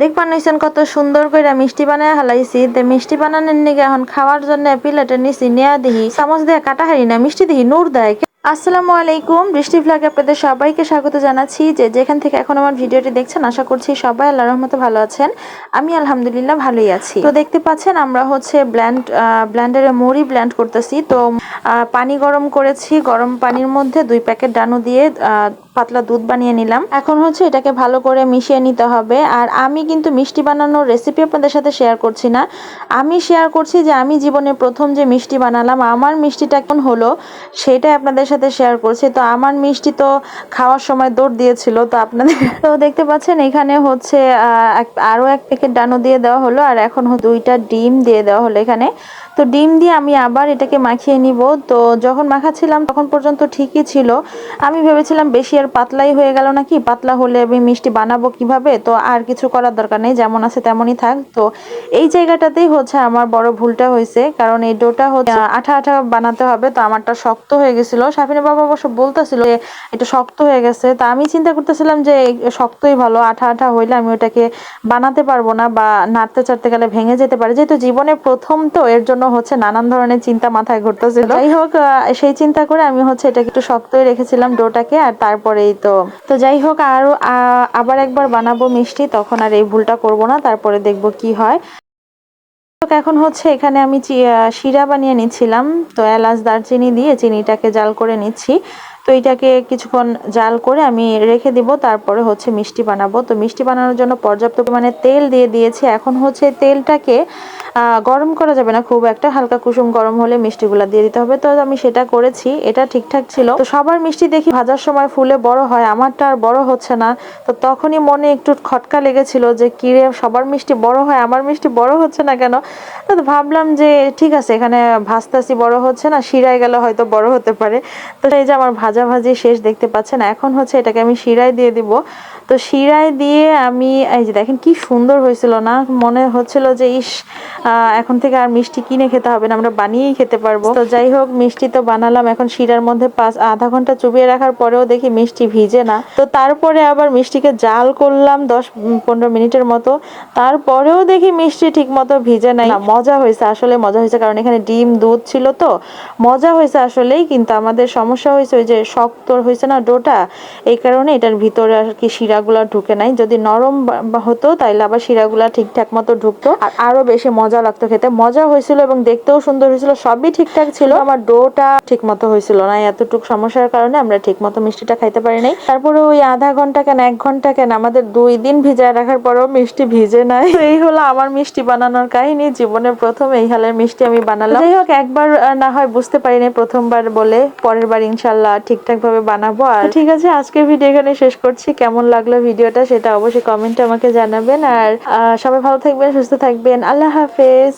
দেখবার নিছেন কত সুন্দর করে মিষ্টি বানায় হালাইছি। তে মিষ্টি বানানোর নিগে এখন খাওয়ার জন্য প্লেটে নিছি নেয়া দিহি। চামচ দিয়ে কাটা হারি না, মিষ্টি দিহি, নূর দেয়। আসসালামু আলাইকুম, বৃষ্টি ফ্লাগে আপনাদের সবাইকে স্বাগত জানাচ্ছি। যে যেখান থেকে এখন আমার ভিডিওটি দেখছেন, আশা করছি সবাই আল্লাহ রহমতে ভালো আছেন। আমি আলহামদুলিল্লাহ ভালোই আছি। তো দেখতে পাচ্ছেন, আমরা হচ্ছে ব্ল্যান্ড ব্ল্যান্ডারে মুড়ি ব্ল্যান্ড করতেছি। তো পানি গরম করেছি। গরম পানির মধ্যে দুই প্যাকেট ডানু দিয়ে পাতলা দুধ বানিয়ে নিলাম। এখন হচ্ছে এটাকে ভালো করে মিশিয়ে নিতে হবে। আর আমি কিন্তু মিষ্টি বানানোর রেসিপি আপনাদের সাথে শেয়ার করছি না। আমি শেয়ার করছি যে আমি জীবনে প্রথম যে মিষ্টি বানালাম, আমার মিষ্টিটা এখন হলো, সেটাই আপনাদের সাথে শেয়ার করছি। তো আমার মিষ্টি তো খাওয়ার সময় দৌড় দিয়েছিল তো আপনাদের তো দেখতে পাচ্ছেন এখানে হচ্ছে আহ, এক- আরও এক প্যাকেট ডানো দিয়ে দেওয়া হলো আর এখন দুইটা ডিম দিয়ে দেওয়া হলো এখানে। তো ডিম দিয়ে আমি আবার এটাকে মাখিয়ে নিব। তো যখন মাখাচ্ছিলাম তখন পর্যন্ত ঠিকই ছিল। আমি ভেবেছিলাম বেশি আর পাতলাই হয়ে গেল নাকি? পাতলা হলে আমি মিষ্টি বানাবো কীভাবে? তো আর কিছু করার দরকার নেই যেমন আছে তেমনই থাক। তো এই জায়গাটাতেই হচ্ছে আমার বড় ভুলটা হয়েছে কারণ এই ডোটা হচ্ছে আঠা আঠা বানাতে হবে তো আমারটা শক্ত হয়ে গেছিল। সাফিনের বাবা অবশ্য বলতেছিল যে এটা শক্ত হয়ে গেছে। তা আমি চিন্তা করতেছিলাম যে শক্তই ভালো আঠা আঠা হইলে আমি ওটাকে বানাতে পারব না বা নাড়তে চাড়তে গেলে ভেঙে যেতে পারে। যেহেতু জীবনে প্রথম তো এর জন্য হচ্ছে নানান ধরনের চিন্তা মাথায় ঘুরতেছিল। যাই হোক সেই চিন্তা করে আমি হচ্ছে এটাকে একটু শক্তই রেখেছিলাম ডোটাকে আর তারপরেই তো। তো যাই হোক আরও আবার একবার বানাবো মিষ্টি তখন আর এই ভুলটা করব না তারপরে দেখব কি হয়। এখন হচ্ছে এখানে আমি শিরা বানিয়ে নিচ্ছিলাম। তো এলাচ, দারচিনি দিয়ে চিনিটাকে জাল করে নিচ্ছি। তো এটাকে কিছুক্ষণ জাল করে আমি রেখে দিব, তারপরে হচ্ছে মিষ্টি বানাবো। তো মিষ্টি বানানোর জন্য পর্যাপ্ত পরিমাণে তেল দিয়ে দিয়েছি। এখন হচ্ছে তেলটাকে গরম করা যাবে না, খুব একটা হালকা কুসুম গরম হলে মিষ্টিগুলো দিয়ে দিতে হবে। তো আমি সেটা করেছি, এটা ঠিকঠাক ছিল। তো সবার মিষ্টি দেখি ভাজার সময় ফুলে বড় হয়, আমারটা আর বড় হচ্ছে না। তো তখনই মনে একটু খটকা লেগেছিল যে, কিরে, সবার মিষ্টি বড় হয়, আমার মিষ্টি বড় হচ্ছে না কেন? তো ভাবলাম যে, ঠিক আছে, এখানে ভাজতাছি, বড় হচ্ছে না, শিরায় গেলে হয়তো বড় হতে পারে। তো এই যে আমার ভাজা ভাজি শেষ দেখতে পাচ্ছেন, এখন হচ্ছে এটাকে আমি শিরায় দিয়ে দিব। তো শিরায় দিয়ে আমি, এই যে দেখেন কি সুন্দর হয়েছিল না? মনে হচ্ছিল যে, ইস এখন থেকে আর মিষ্টি কিনে খেতে হবে না, আমরা বানিয়েই খেতে পারব। তো যাই হোক, মিষ্টি তো বানালাম, এখন শিরার মধ্যে পাঁচ, আধা ঘণ্টা চুবিয়ে রাখার পরেও দেখি মিষ্টি ভিজে না। তো তারপরে আবার মিষ্টিকে জাল করলাম দশ পনেরো মিনিটের মতো। তারপরেও দেখি মিষ্টি ঠিক মতো ভিজে নাই। মজা হয়েছে, আসলে মজা হয়েছে, কারণ এখানে ডিম, দুধ ছিল তো। মজা হয়েছে আসলেই, কিন্তু আমাদের সমস্যা হয়েছে ওই যে শক্ত হয়েছে না ডোটা, এই কারণে এটার ভিতরে আর কি শিরাগুলা ঢুকে নাই। যদি নরম হতো, তাইলে আবার শিরাগুলা ঠিকঠাক মতো ঢুকতো। আর আরও বেশি মজা লাগতো খেতে। মজা হয়েছিল এবং দেখতেও সুন্দর হয়েছিল, সবই ঠিকঠাক ছিল। আমার ডোটা ঠিক মতো হয়েছিল না, এতটুক সমস্যার কারণে আমরা ঠিক মতো মিষ্টিটা খাইতে পারি নাই। তারপরে ওই আধা ঘণ্টা কেন, এক ঘণ্টা কেন, আমাদের দুই দিন ভিজায় রাখার পরেও মিষ্টি ভিজে নাই। এই হলো আমার মিষ্টি বানানোর কাহিনী। জীবনের প্রথম এই হালের মিষ্টি আমি বানালাম। যাই হোক, একবার না হয় বুঝতে পারিনি, প্রথমবার বলে পরের বার ইনশাল্লাহ ঠিকঠাক ভাবে বানাবো। আর ঠিক আছে, আজকের ভিডিও এখানে শেষ করছি। কেমন লাগল ভিডিওটা, সেটা অবশ্যই কমেন্টে আমাকে জানাবেন। আর সবাই ভালো থাকবেন, সুস্থ থাকবেন। আল্লাহ হাফেজ।